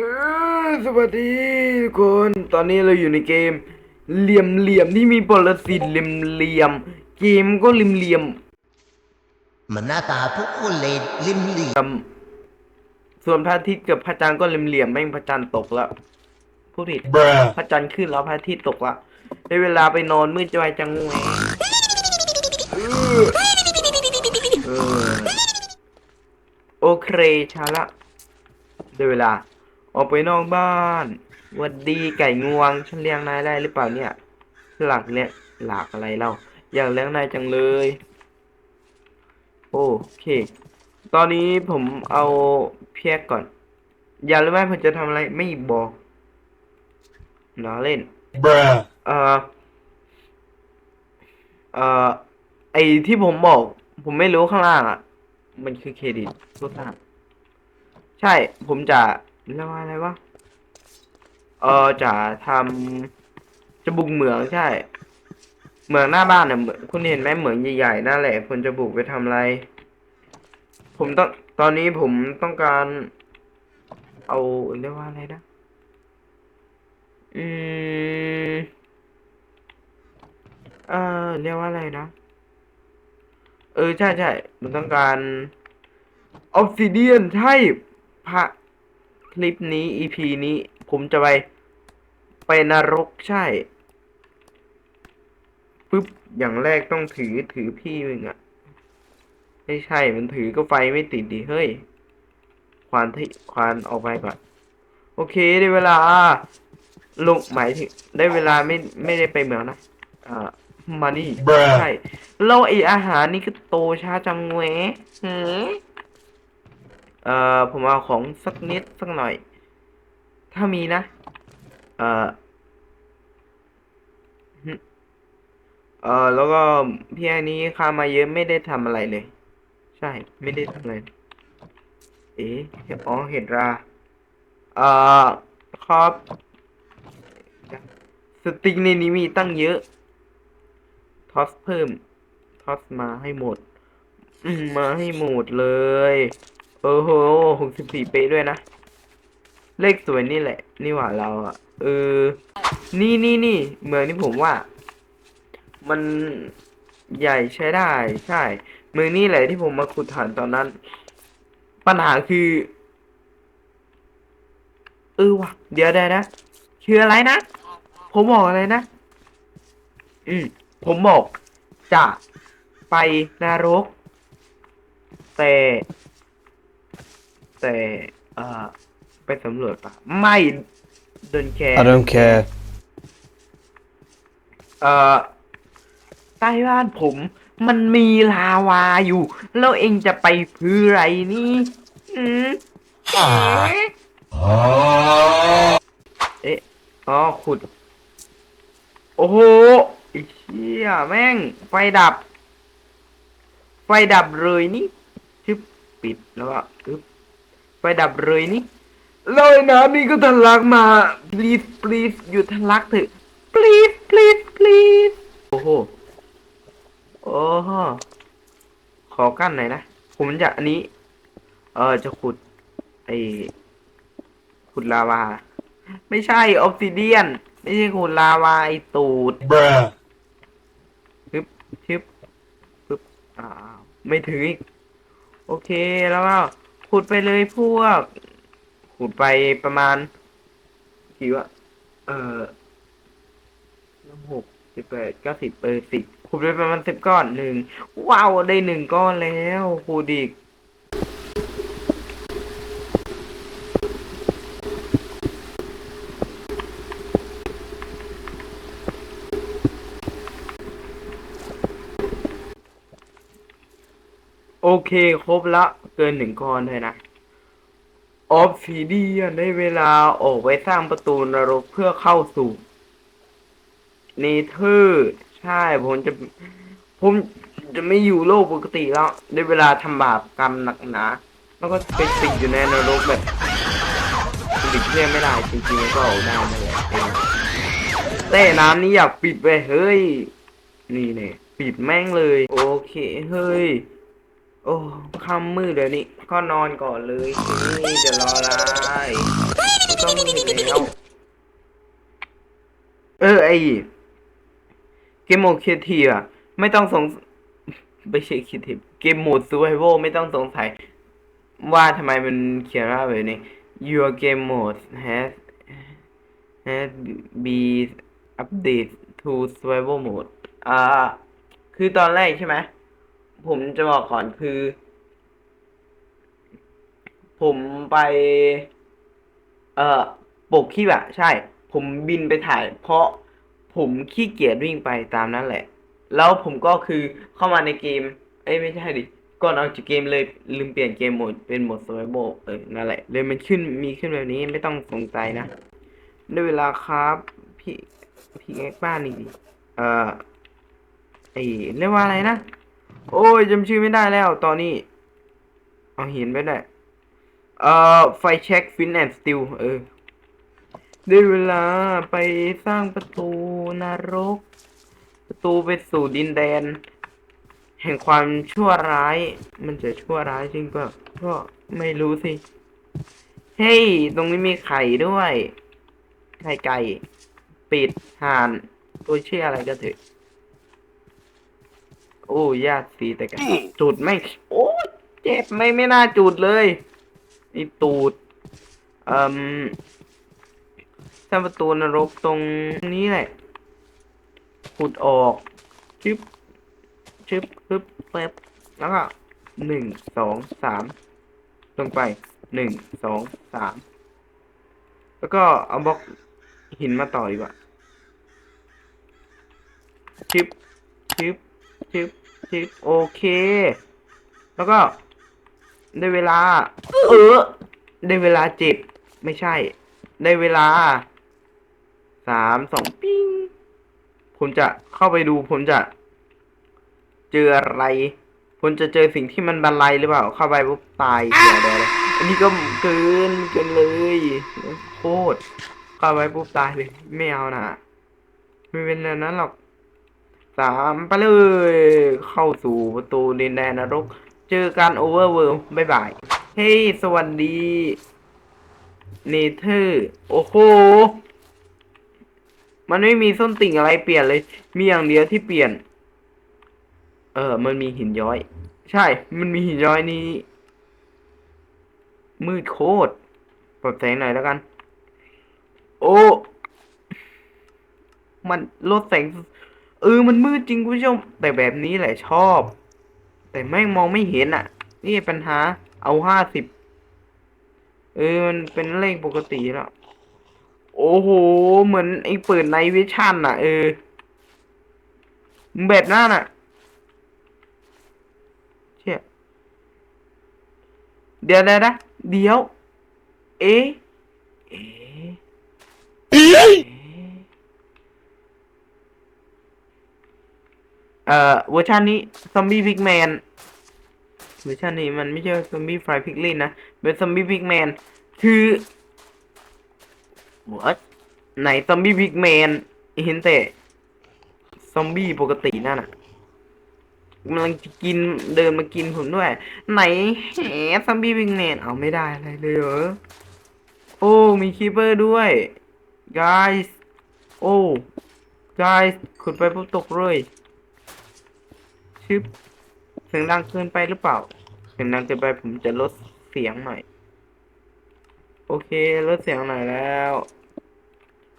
เออสวัสดีทุกคน ตอนนี้เราอยู่ในเกม เหลี่ยมเหลี่ยมๆที่มีปรสิตเหลี่ยมเหลี่ยมๆเกมก็เหลี่ยมเหลี่ยมเหมือนหน้าตาทุกคนเลยริมหลีๆส่วนพระอาทิตย์กับพระจันทร์ก็เหลี่ยมเหลี่ยมๆแม่งพระจันทร์ตกแล้วพูดผิด Bruh. พระจันทร์ขึ้นแล้วพระอาทิตย์ตกละได้เวลาไปนอนมืดจะไปจังแหวเออเออโอเคชาละได้เวลา ออกไปนอกบ้านหวัดดีไก่งวง ฉันเลี้ยงนายได้หรือเปล่าเนี่ย หลักเนี่ยหลักอะไรเล่าอยากเลี้ยงนายจังเลย โอเค ตอนนี้ผมเอาเพียกก่อน อย่ารู้ไหมผมจะทำอะไรไม่บอกล้อเล่น Bruh. เอ่อเอ่อไอที่ผมบอก ผมไม่รู้ข้างล่างอะ มันคือเครดิตโทษนะใช่ผมจะ เรียกว่าอะไรวะเออจะทำจะบุกเหมืองใช่ เหมืองหน้าบ้านเนี่ยคุณเห็นไหมเหมืองใหญ่ๆนั่นแหละผมจะบุกไปทำอะไร ผมต้องตอนนี้ผมต้องการ เอาเรียกว่าอะไรนะอืมเออเรียกว่าอะไรนะ เออใช่ใช่ผมต้องการออ s ซิเดียนใช่พระ ลิปนี้ EP นี้ ผมจะไป ไปนรกใช่ปุ๊บ อย่างแรกต้องถือถือพี่มึงอะไม่ใช่ มันถือก็ไฟไม่ติดดิ เฮ้ย ควานที่ควานออกไปก่อน โอเคได้เวลา ลงหมายถึงได้เวลาไม่ไม่ได้ไปเหมืองนะอ่ามานี่ Bruh ใช่แล้วไออาหารนี่ก็โตช้าจังเวะหือ เอ่อผมเอาของสักนิดสักหน่อย ถ้ามีนะ เอ่อเอ่อแล้วก็พี่อันนี้ข้ามาเยอะไม่ได้ทำอะไรเลย ใช่ ไม่ได้ทำอะไร เอ๊ะอ๋อเห็ดราเอ่อครับสติงในนี้มีตั้งเยอะ ทอสเพิ่ม ทอสมาให้หมด มาให้หมดเลย โอ้โหหกสิบสี่เป๊ะด้วยนะ เลขสวยนี่แหละ นี่หว่าเราอะ เออ นี่นี่นี่เมืองที่ผมว่า มันใหญ่ใช้ได้ ใช่ เมืองนี่แหละที่ผมมาขุดฐานตอนนั้น ปัญหาคือ เออว่ะ เดี๋ยวได้นะ คืออะไรนะ ผมบอกอะไรนะ อืม ผมบอกจะไปนรก แต่ แต่เอ่อไปสำรวจปะไม่โดนแคร์ I don't care. เอ่อใต้บ้านผม มันมีลาวาอยู่ แล้วเองจะไปเพื่ออะไรนี่อืมเอ๊ะเอ๊ะอ๋อขุด โอ้โหไอ้เชี่ยแม่ง ไฟดับ ไฟดับเลยนี่ชึบปิดแล้วก็อึบ ไฟดับเลยนี่แล้วไอ้น้ำนี่ก็ทะลักมา please please หยุดทะลักเถอะ please please please โอ้โห โอ้โห ขอกั้นหน่อยนะ ผมจะอันนี้ เออจะขุด ไอขุดลาวา ไม่ใช่ออ s ซิเดียน ไม่ใช่ขุดลาวาไอตูด Bruh. ปึ๊บชึบปึ๊บอ้าวไม่ถึงอีก โอเคแล้วก็ ขุดไปเลยพวก ขุดไปประมาณ กี่วะเออหกสิบแปดเก้าสิบเออสิบขุดไปประมาณสิบก้อนหนึ่งว้าวได้หนึ่งก้อนแล้วขุดอีก โอเคครบละเกินหนึ่งก้อนเลยนะออฟซิเดียนได้เวลาออกไปสร้างประตูนรกเพื่อเข้าสู่เนเธอร์ใช่ผมจะ ผมจะไม่อยู่โลกปกติแล้ว ได้เวลาทำบาปกรรมหนักหนาแล้วก็ไปติดอยู่ในนรกแบบปิดเลี่ยงไม่ได้จริงๆก็ออกได้นั่นแหละเองแต่น้ำนี้อยากปิดไปเฮ้ย นี่เนี่ยปิดแม่งเลย โอเคเฮ้ย โอ้ค่ำมืดเดี๋ยวนี้ก็นอนก่อนเลยนี้จะรออะไรก็มืดแล้วเออไอเกมโหมดคิดทีอะไม่ต้องสงไม่ใช่คิดทีเกมโหมด survival ไม่ต้องสงสัย ว่าทำไมมันเขียนว่าแบบนี้ your game mode has has been update to survival mode อ่า คือตอนแรกใช่ไหม ผมจะบอกก่อนคือ ผมไป เอ่อปกคลิปอะใช่ ผมบินไปถ่าย เพราะผมขี้เกียจวิ่งไปตามนั้นแหละ แล้วผมก็คือเข้ามาในเกม เอ้ยไม่ใช่ดิก่อนออกจากเกมเลยลืมเปลี่ยนเกมโหมดเป็นโหมด survival เออนั่นแหละเลยมันขึ้นมีขึ้นแบบนี้ไม่ต้องสงสัยนะได้เวลาครับพี่พี่แอ๊กบ้านนี่ดิเอ่อไอเรียกว่าอะไรนะ โอ้ยจำชื่อไม่ได้แล้ว ตอนนี้ เอาหินไปได้ เอ่อ ไฟเช็คฟินแอนด์สติลเออ ได้เวลาไปสร้างประตูนรก ประตูไปสู่ดินแดน แห่งความชั่วร้าย มันจะชั่วร้ายจริงเปล่าก็ไม่รู้สิ เฮ้ย ตรงนี้มีไข่ด้วย ไข่ไก่ ปิดห่าน ตัวเชื่ออะไรก็เถอะ โอ้ยากสีแต่กันจุดไม่งโอ้ยเจ็บไม่ไม่น่าจุดเลยไอตูดเอ่มสร้างประตูนรกตรงนี้แหละขุดออกชึบชึบปึ๊บเป๊บแล้วก็หนึ่งสองสามลงไปหนึ่งสองสามแล้วก็เอาบล็อกหินมาต่อดีกว่าชึบชึบชึ บชึบโอเค แล้วก็ได้เวลา เออ ได้เวลาเจ็บไม่ใช่ ได้เวลาสามสองปิ้งผมจะเข้าไปดู ผมจะ เจออะไร ผมจะเจอสิ่งที่มันบันไลหรือเปล่า เข้าไปปุ๊บตายเสียเลยอันนี้ก็เกินเกินเลยโคตรเข้าไปปุ๊บตายเลยไม่เอานะไม่เป็นแบบนั้นหรอก สามไปเลย เข้าสู่ประตูดินแดนนรก เจอกันโอเวอร์เวิลด์บ๊ายบาย เฮ้ย สวัสดีเนเธอร์ โอ้โห มันไม่มีส้นติ่งอะไรเปลี่ยนเลย มีอย่างเดียวที่เปลี่ยน เออ มันมีหินย้อย ใช่ มันมีหินย้อยนี้ มืดโคตรปรับแสงหน่อยแล้วกัน โอ้ มันลดแสง เออมันมืดจริงคุณผู้ชม แต่แบบนี้แหละชอบ แต่แม่งมองไม่เห็นอะ นี่ปัญหาเอาห้าสิบเออมันเป็นเลขปกติแล้วโอ้โห เหมือนไอ้เปิดในวิชั่นอะ เออแบบนั้นอะเชี่ยเดี๋ยวเดี๋ยวนะเดี๋ยว เอ๊ะเอ๊ะ เอ่อเวอร์ชันนี้ซอมบี้พิกแมนเวอร์ชันนี้มันไม่ใช่ซอมบี้ไฟพิกลินนะเป็นซอมบี้พิกแมนคือ what ไหนซอมบี้พิกแมนเห็นแต่ซอมบี้ปกตินั่นน่ะกำลังจะกินเดินมากินผมด้วย ไหนแหซอมบี้พิกแมนเอาไม่ได้อะไรเลยเหรอโอ้มีคีเปอร์ด้วย guys โอ้ guys ขุดไปปุ๊บตกเลย ชึบเสียงดังเกินไปหรือเปล่า เสียงดังเกินไปผมจะลดเสียงหน่อย โอเคลดเสียงหน่อยแล้ว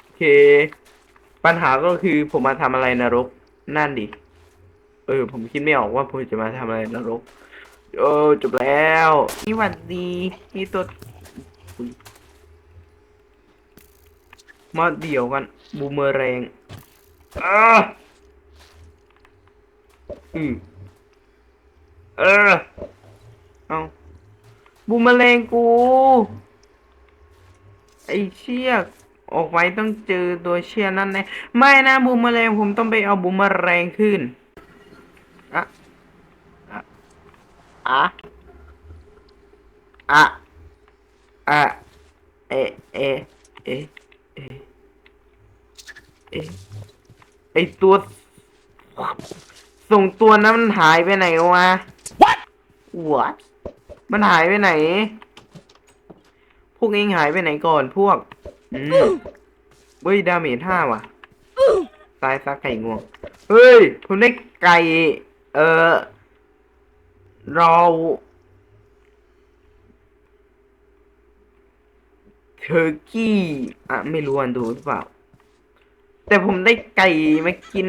โอเค ปัญหาก็คือผมมาทำอะไรนรก นั่นดิ เออ ผมคิดไม่ออกว่าผมจะมาทำอะไรนรก โอ้จบแล้ว นี่หวัดดีนี่ตัวอุ๊ยมาเดี่ยวกัน บูมเมอแรงอ่า อืมเออเอาบูมแมลงกู ไอเชือกออกไปต้องเจอตัวเชือกนั่นแน่ไม่นะบูมแมลงผมต้องไปเอาบูมแมลงขึ้นอะอะอะอะอะเอเอเอเอเอไอตัว ส่งตัวนั้นมันหายไปไหนวะ What What มันหายไปไหนผพวกเองหายไปไหนก่อนพวกอืมเฮ้ยดาเมจห้าว่ะตายซะไก่งวง เฮ้ยผมได้ไก่ เออเราเทอร์กี้ อะ ไม่รู้อันดูหรือเปล่า แต่ผมได้ไก่มากิน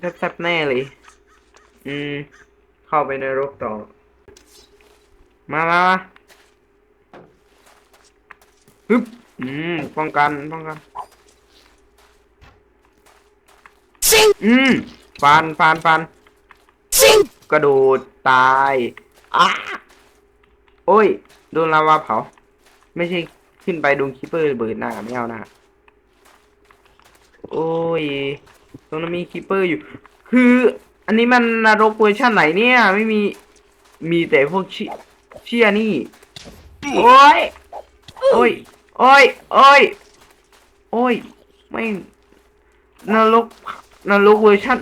แซ่บๆแน่เลย อืม เข้าไปในรกต่อมามามาฮึบอืม ป้องกัน ป้องกัน อืม ฟันฟันฟันกระโดดตายอ้าโอ้ย โดนลาวาเผา ไม่ใช่ขึ้นไปโดนคิปเปอร์ระเบิดหน้าไม่เอาหน้าโอ้ย ตรงนั้นมีคิปเปอร์อยู่ คืออันนี้มันนรกเวอร์ชันไหนเนี่ย ไม่มีมีแต่พวกเชิเชียนี่โอ้ยโอ้ยโอ้ยโอ้ยโอ้ยไม่นรกนรกเวอร์ชัน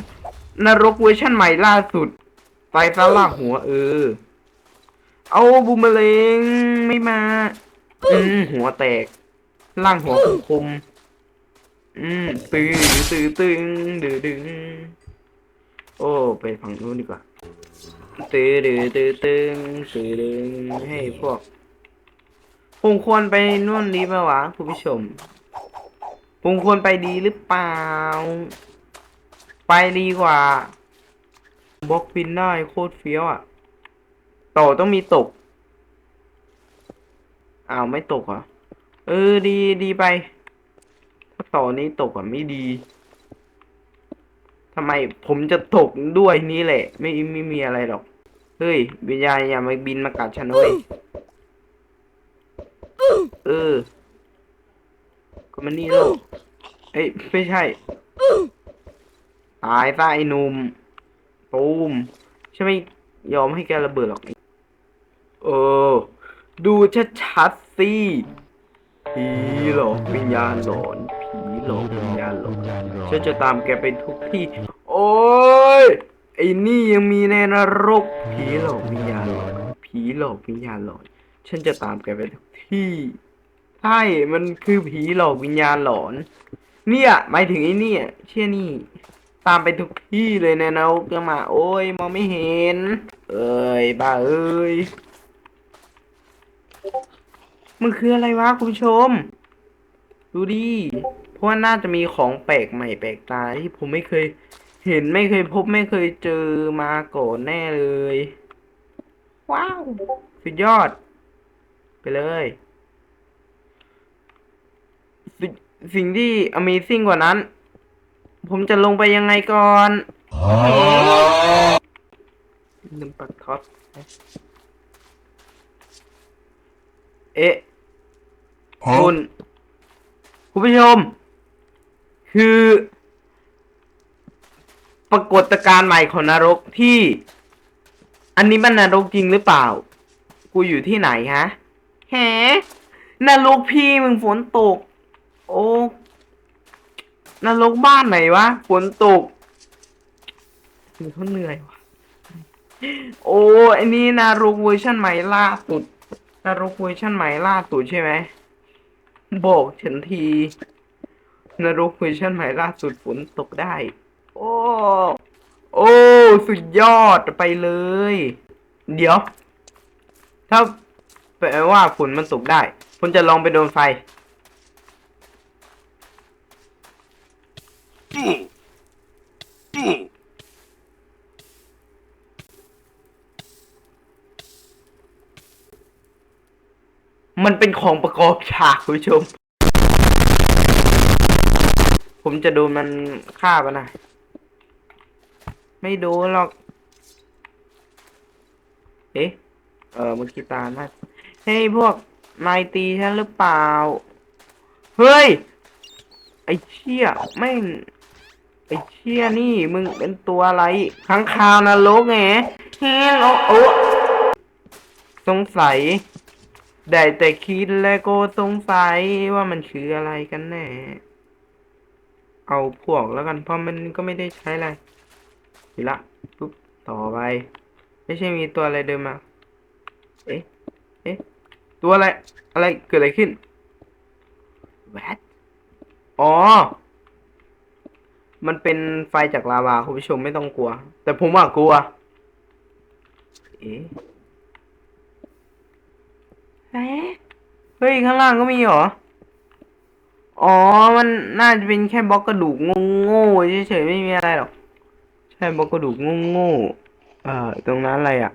นรกเวอร์ชันใหม่ล่าสุดไปซะล่าหัวเออ เอาบูมเมลงไม่มา อืมหัวแตก ล่างหัวคมคม อืมตื้อตื้อตึงดื้อดึงโอ้ไปฝั่งนู้นดีกว่าตื้อดื้อตื้อตึงตื้อดึงให้พวกผมควรไปนู่นดีไหมวะคุณผู้ชมผมควรไปดีหรือเปล่า ไปดีกว่าบล็อกบินได้โคตรเฟี้ยวอะต่อต้องมีตกอ้าวไม่ตกอะเออดีดีไป ต่อนี้ตกอะไม่ดีทำไมผมจะตกด้วยนี่แหละ ไม่ไม่มีอะไรหรอก เฮ้ย วิญญาณอย่ามาบินมากัดฉันเว้ยเออ ก็มันนี่โลกเอ้ยไม่ใช่ ตายซะไอ้หนุ่มตูมฉันไม่ยอมให้แกระเบิดหรอก เออ ดูชัดๆสิผีหลอกวิญญาณหลอน หลอกวิญญาณหลอนฉันจะตามแกไปทุกที่ โอ้ยไอ้นี่ยังมีในนรกผีหลอกวิญญาณหลอนผีหลอกวิญญาณหลอนฉันจะตามแกไปทุกที่ใช่มันคือผีหลอกวิญญาณหลอน เนี่ยหมายถึงไอ้เนี่ยเชื่อนี่ ตามไปทุกที่เลยในนรกยังมา โอ้ยมองไม่เห็น เอ้ยบ้าเอ้ยมันคืออะไรวะคุณผู้ชม ดูดิ เพราะว่าน่าจะมีของแปลกใหม่แปลกตาที่ผมไม่เคย เห็นไม่เคยพบไม่เคยเจอมาก่อนแน่เลย ว้าวสุดยอด ไปเลยสิสิ่งที่ Amazing กว่านั้น ผมจะลงไปยังไงก่อนลืมปัดท็อตเอ๊ะคุณ คุณผู้ชม คือ ปรากฏการณ์ใหม่ของนรกที่ อันนี้มันนรกจริงหรือเปล่า กูอยู่ที่ไหนฮะแหนรกพี่มึงฝนตก โอ้นรกบ้านไหนวะฝนตกมึงเขาเหนื่อยวะโอ้อันนี้นรกเวอร์ชันใหม่ล่าสุดนรกเวอร์ชันใหม่ล่าสุดใช่ไหมบอกฉันที นรกเวอร์ชันใหม่ล่าสุดฝนตกได้ โอ้ โอ้ สุดยอดไปเลย เดี๋ยว ถ้าแปลว่าฝนมันตกได้ผมจะลองไปโดนไฟ มันเป็นของประกอบฉากคุณผู้ชม ผมจะโดนมันฆ่าปะนะ ไม่โดนหรอก เอ๊ะ เออมื่อกี้ตามาเฮ้ยพวกนายตีฉันหรือเปล่า เฮ้ย ไอ้เชี่ยแม่ง ไอ้เชี่ยนี่มึงเป็นตัวอะไรข้างคาวนรกไงเฮ้ยโอ้โอ้สงสัยได้แต่คิดและก็สงสัยว่ามันคืออะไรกันแน่ เอาพวกแล้วกันเพราะมันก็ไม่ได้ใช้อะไรทีละปุ๊บต่อไป ไม่ใช่มีตัวอะไรเดินมา เอ๊ะเอ๊ะตัวอะไร อะไรเกิดอะไรขึ้นแวดอ๋อ มันเป็นไฟจากลาวาคุณผู้ชมไม่ต้องกลัว แต่ผมอะกลัวเอ๊ะเอ๊ะเฮ้ยข้างล่างก็มีเหรอ อ๋อ มันน่าจะเป็นแค่บล็อกกระดูกโง่ๆเฉยๆไม่มีอะไรหรอก ใช่บล็อกกระดูกโง่ๆเอ่อ ตรงนั้นอะไรอะ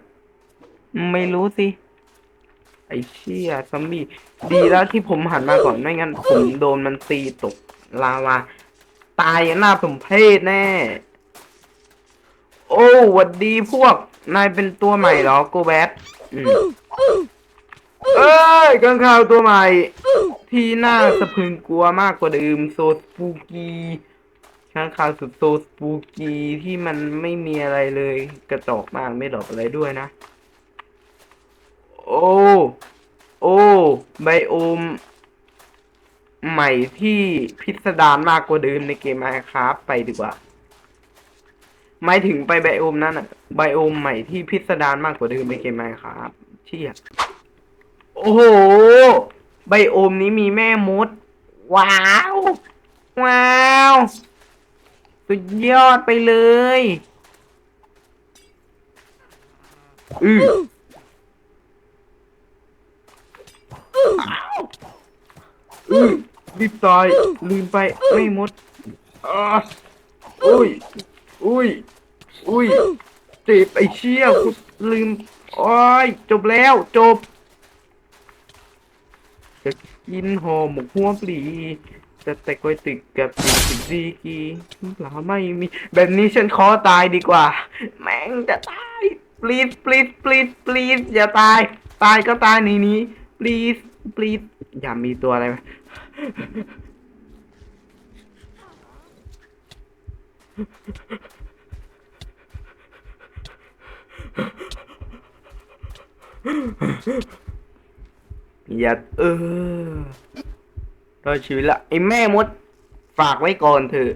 ไม่รู้สิ ไอ้เชี่ยซอมบี้ ดีแล้วที่ผมหันมาก่อน ไม่งั้นผมโดนมันตีตกลาวา ตายหน้าสมเพศแน่ โอ้หวัดดีพวก นายเป็นตัวใหม่เหรอ โกแบทอืม เอ้ยกังข่าวตัวใหม่ ที่น่าสะพรึงกลัวมากกว่าเดิมโซสปูกีข้างข่าวสุดโซสปูกีที่มันไม่มีอะไรเลย กระจอกมากไม่ดอกอะไรด้วยนะ โอ้โอ้ไบโอม ใหม่ที่พิสดารมากกว่าเดิมในเกม Minecraft ไปดีกว่าหมายถึงไปไบโอมนั่นอะไบโอมใหม่ที่พิสดารมากกว่าเดิมในเกม Minecraft เชี่ย โอ้โหไบโอมนี้มีแม่มด ว้าว ว้าว สุดยอดไปเลยอืออือรีบตายลืมไปไม่มดอ่าอุ้ย อุ้ย อุ้ยเจ็บไอ้เชี่ยลืม โอ้ย จบแล้ว จบ กินห่อหมกหัวปลีจะแต่ก๋วยติกกับติดสิบดีกีเปล่าไม่มี แบบนี้ฉันขอตายดีกว่า แม่งจะตาย please please please please อย่าตาย ตายก็ตายในนี้ please please อย่ามีตัวอะไรไหม อย่าเออรอดชีวิตละไอ้แม่มด ฝากไว้ก่อนเถอะ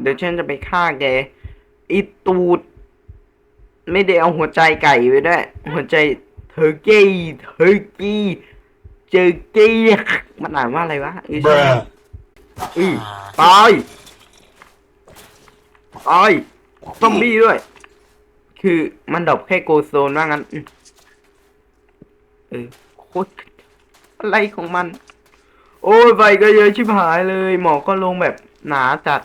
เดี๋ยวฉันจะไปฆ่าแกไอีตูด ไม่ได้เอาหัวใจไก่ไว้ด้วย หัวใจเทอร์กี้เทอร์กี้เจอกี้มันอ่านว่าอะไรวะเอ้ยใช่อือตายตายซอมบี้ด้วย คือมันดรอปแค่โกโซนว่างั้นอืม เออโคตรอะไรของมัน โอ้ยไฟก็เยอะชิบหายเลย หมอกก็ลงแบบหนาจัด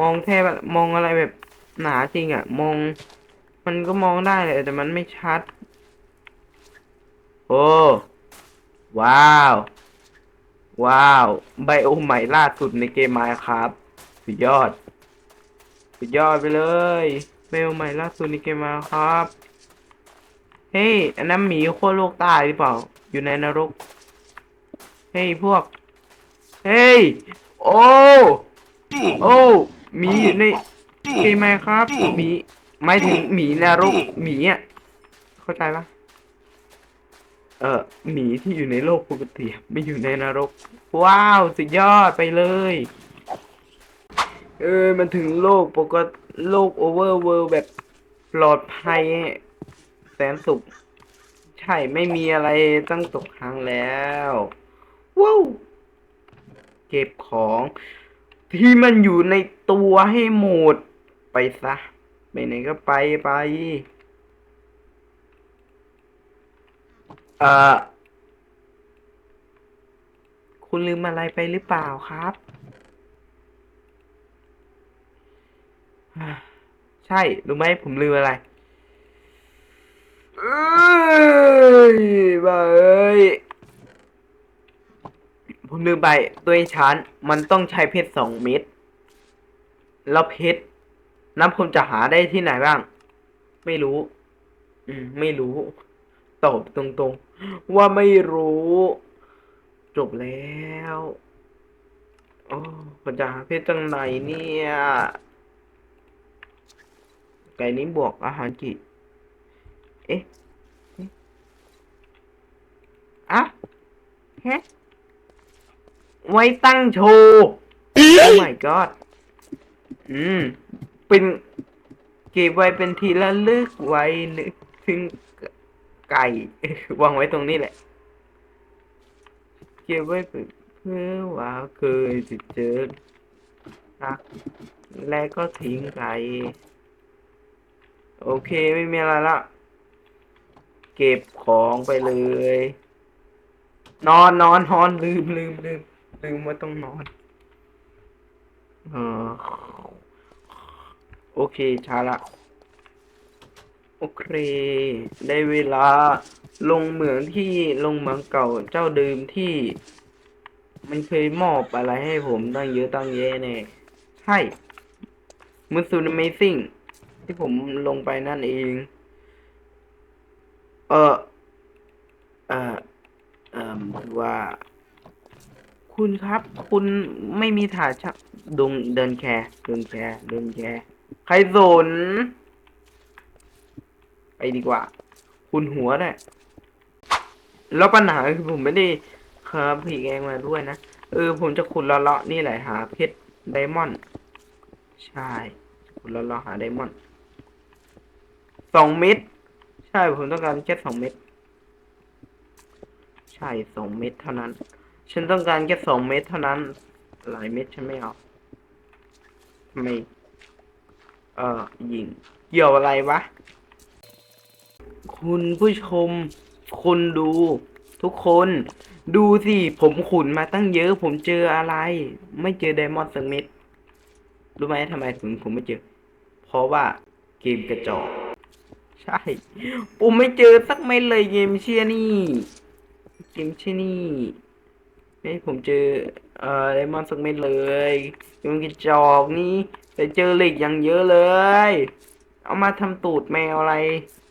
มองแทบมองอะไรแบบหนาจริงอะ่ะ มอง มันก็มองได้แหละแต่มันไม่ชัด โอ้ว้าว ว้าว ไบโอใหม่ล่าสุดในเกมไมค์ครับ สุดยอด สุดยอดไปเลยไบโอใหม่ล่าสุดในเกมไมค์ครับ เฮ้ยอันนั้นหมีขั้วโลกใต้หรือเปล่า อยู่ในนรก เฮ้ยพวก เฮ้ย โอ้ โอ้หมีอยู่ในเกมไหมครับหมีหมายถึงหมีนรกหมีอะ เข้าใจปะเออหมีที่อยู่ในโลกปกติไม่อยู่ในนรก ว้าวสุดยอดไปเลย เออมันถึงโลกปกติโลกโอเวอร์เวิลด์แบบปลอดภัย นสุข ใช่ไม่มีอะไรต้องตกค้างแล้วว้าวเก็บของ ที่มันอยู่ในตัวให้หมด ไปซะไปไหนก็ไปไป เอ่อ คุณลืมอะไรไปหรือเปล่าครับ ใช่ รู้ไหมผมลืมอะไร เอ้ยบ้าเอ้ย ผมลืมไปตัวเองชั้นมันต้องใช้เพชรสองเม็ด แล้วเพชรน้ำผมจะหาได้ที่ไหนบ้าง ไม่รู้ อืม ไม่รู้ ตอบตรงๆ ว่าไม่รู้ จบแล้วโอ้ผมจะหาเพชรจังไหนเนี่ย ไก่นี้บวกอาหารกี่ อ๊ะเอ๊ะอะแฮะไว้ตั้งโชว์โอ้ my god อืม เป็นเก็บไว้เป็นทีละลึกไว้นึกถึงไก่ วางไว้ตรงนี้แหละ เก็บไว้เพื่อว่าเคยจะเจอรักและก็ทิ้งไปโอเคไม่มีอะไรละ เก็บของไปเลย นอนนอนนอนลืมลืมลืมลืมว่าต้องนอนเออโอเคช้าละ โอเค ได้เวลาลงเหมืองที่ลงเหมืองเก่าเจ้าเดิมที่ มันเคยมอบอะไรให้ผมตั้งเยอะตั้งแยะแน่ใช่มือซูน Amazing ที่ผมลงไปนั่นเอง เออเออเอ่อคือว่า คุณครับ คุณไม่มีฐานชะดงเดินแคร์เดินแคร์เดินแคร์ใครสน ไปดีกว่า คุณหัวได้แล้วปัญหาคือผมไม่ได้ครับผีแกงมาด้วยนะ เออ ผมจะขุดละเลาะนี่แหละหาเพชรไดมอนด์ใช่ขุดละเลาะหาไดมอนด์สองเม็ด ใช่ ผมต้องการแค่สองเม็ด ใช่สองเม็ดเท่านั้น ฉันต้องการแค่สองเม็ดเท่านั้น หลายเม็ดฉันไม่เอาทำไมเอ่อยิงเกี่ยวอะไรวะ คุณผู้ชม คนดูทุกคน ดูสิ ผมขุนมาตั้งเยอะ ผมเจออะไร ไม่เจอไดมอนด์สักเม็ด รู้ไหมทำไมถึงผมไม่เจอ เพราะว่าเกมกระจอก ใช่ ผมไม่เจอสักเม็ดเลยเกมเชียนี่ เกมเชียนี่ไม่ผมเจอเอ่อไดมอนด์สักเม็ดเลยเกมกระจอกนี่แต่เจอเหล็กอย่างเยอะเลย เอามาทำตูดแมวอะไร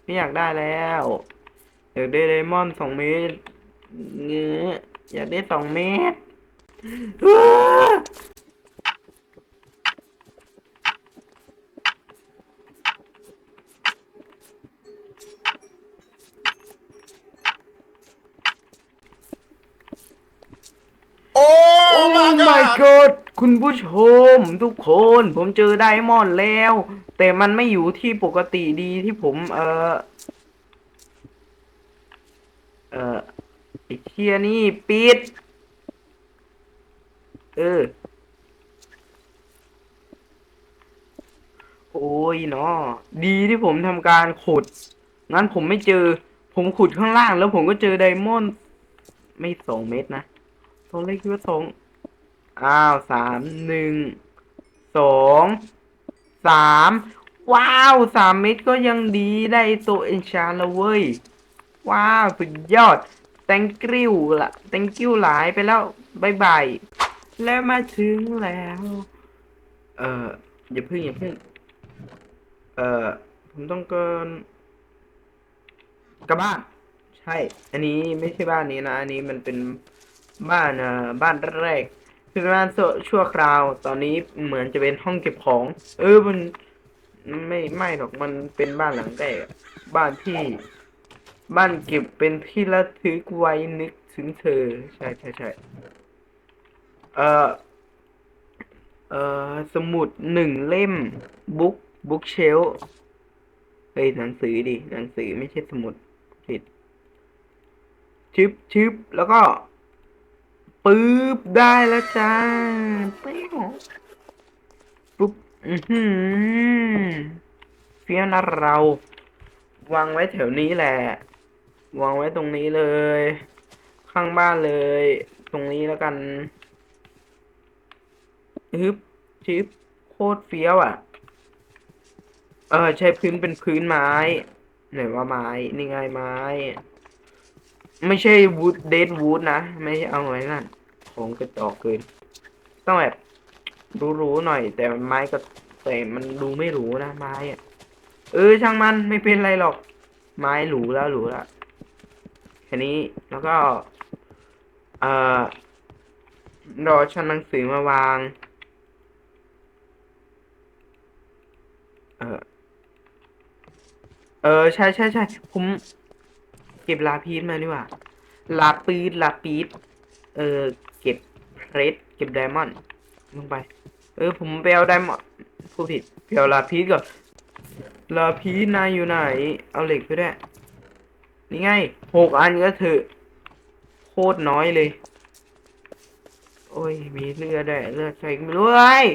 ไม่อยากได้แล้วอยากได้ไดมอนด์สองเมตรเงี้ยอยากได้สองเมตรอ้า โอ้ โอ้ my god คุณผู้ชมทุกคนผมเจอไดมอนด์แล้ว แต่มันไม่อยู่ที่ปกติดีที่ผม เออเออไอเชียนี่ปิด เออ โอ้ยเนาะดีที่ผมทำการขุด งั้นผมไม่เจอ ผมขุดข้างล่างแล้วผมก็เจอไดมอนด์ไม่สองเม็ดนะตรงเลขคิดว่าสอง อ้าวสามหนึ่งสองสามว้าวสามเม็ดก็ยังดีได้ตัวเอนชาแล้วเว้ย ว้าว สุดยอด thank you ละ thank you หลายไปแล้วบายบาย แล้วมาถึงแล้ว เอออย่าเพิ่งอย่าเพิ่งเออผมต้องเกินกลับบ้าน ใช่ อันนี้ไม่ใช่บ้านนี้นะ อันนี้มันเป็นบ้านเอ่อบ้านแรก เป็นบ้านชั่วคราว ตอนนี้เหมือนจะเป็นห้องเก็บของ เออมันไม่ไม่หรอกมันเป็นบ้านหลังแรกบ้านที่ บ้านเก็บเป็นที่ระทึกไว้นึกถึงเธอ ใช่ใช่ใช่เออเออสมุดหนึ่งเล่มบุ๊กบุ๊กเชลเฮ้ยหนังสือดิหนังสือไม่ใช่สมุดผิดชึบชึบแล้วก็ ปึ๊บได้แล้วจ้าปี้ยวปุ๊บอือหือเฟี้ยวนะเรา วางไว้แถวนี้แหละ วางไว้ตรงนี้เลย ข้างบ้านเลย ตรงนี้แล้วกันฮึบชิบโคตรเฟี้ยวอะ เออ ใช้พื้นเป็นพื้นไม้ ไหนว่าไม้ นี่ไงไม้ ไม่ใช่วูดเดดวูดนะ ไม่ใช่เอาไว้นั่นของกระจอกเกิน ต้องแบบรู้ๆหน่อย แต่ไม้ก็แต่มันดูไม่หรูนะไม้อะเออช่างมันไม่เป็นไรหรอก ไม้หรูแล้วหรูแล้วแค่นี้แล้วก็เอ่อรอชั้นหนังสือมาวาง เออเออใช่ใช่ใช่ผม เก็บลาพีสมาดีกว่า ลาปีดลาปีดเออ เก็บเพรเก็บไดมอนด์ลงไป เออ ผมไปเอาไดมอนด์ผู้ผิดไปเอาลาพีสก่อน ลาพีสนายอยู่ไหน เอาเหล็กไปด้วยนี่ไงหกอันก็เถอโคตรน้อยเลย โอ้ย มีเลือดด้วยเลือดใครก็ไม่รู้เอ้ย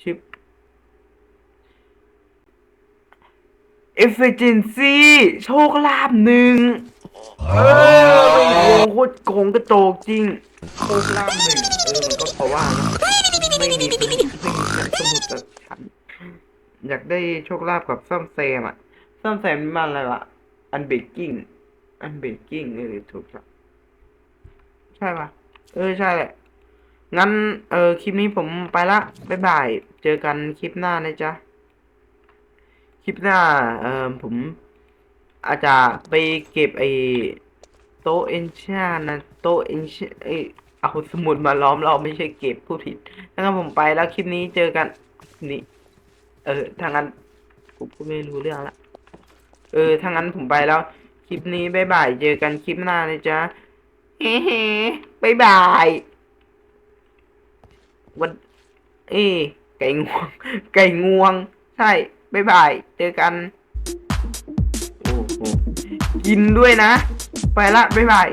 ชิป efficiency โชคลาภหนึ่งเออไม่โกงโคตรโกงกระโจกจริงโชคลาภหนึ่งเออมันก็เพราะว่านะไม่มีสมุดไม่มีสมุดกับฉันอยากได้โชคลาภกับซ่อมแซมอะซ่อมแซมนี่มันอะไรวะอันเบกกิ้งอันเบกกิ้งเออถูกครับใช่ปะเออใช่แหละ งั้นเออคลิปนี้ผมไปละบ๊ายบาย เจอกันคลิปหน้านะจ๊ะ คลิปหน้าเออผม อาจจะไปเก็บไอโตเอนชานะโตเอนชไอเอาสมุดมาล้อมเราไม่ใช่เก็บผู้ผิดถ้างั้นผมไปแล้วคลิปนี้เจอกันนี่เออถ้างั้นผมก็ไม่รู้เรื่องละเออถ้างั้นผมไปแล้ว คลิปนี้บ๊ายบายเจอกันคลิปหน้านะจ๊ะเฮ้เฮ้บ๊ายบายวัน เอ้ไก่งวง ไก่งวง ใช่ บ๊ายบาย เจอกันโอ้โหกินด้วยนะ ไปละ บ๊ายบาย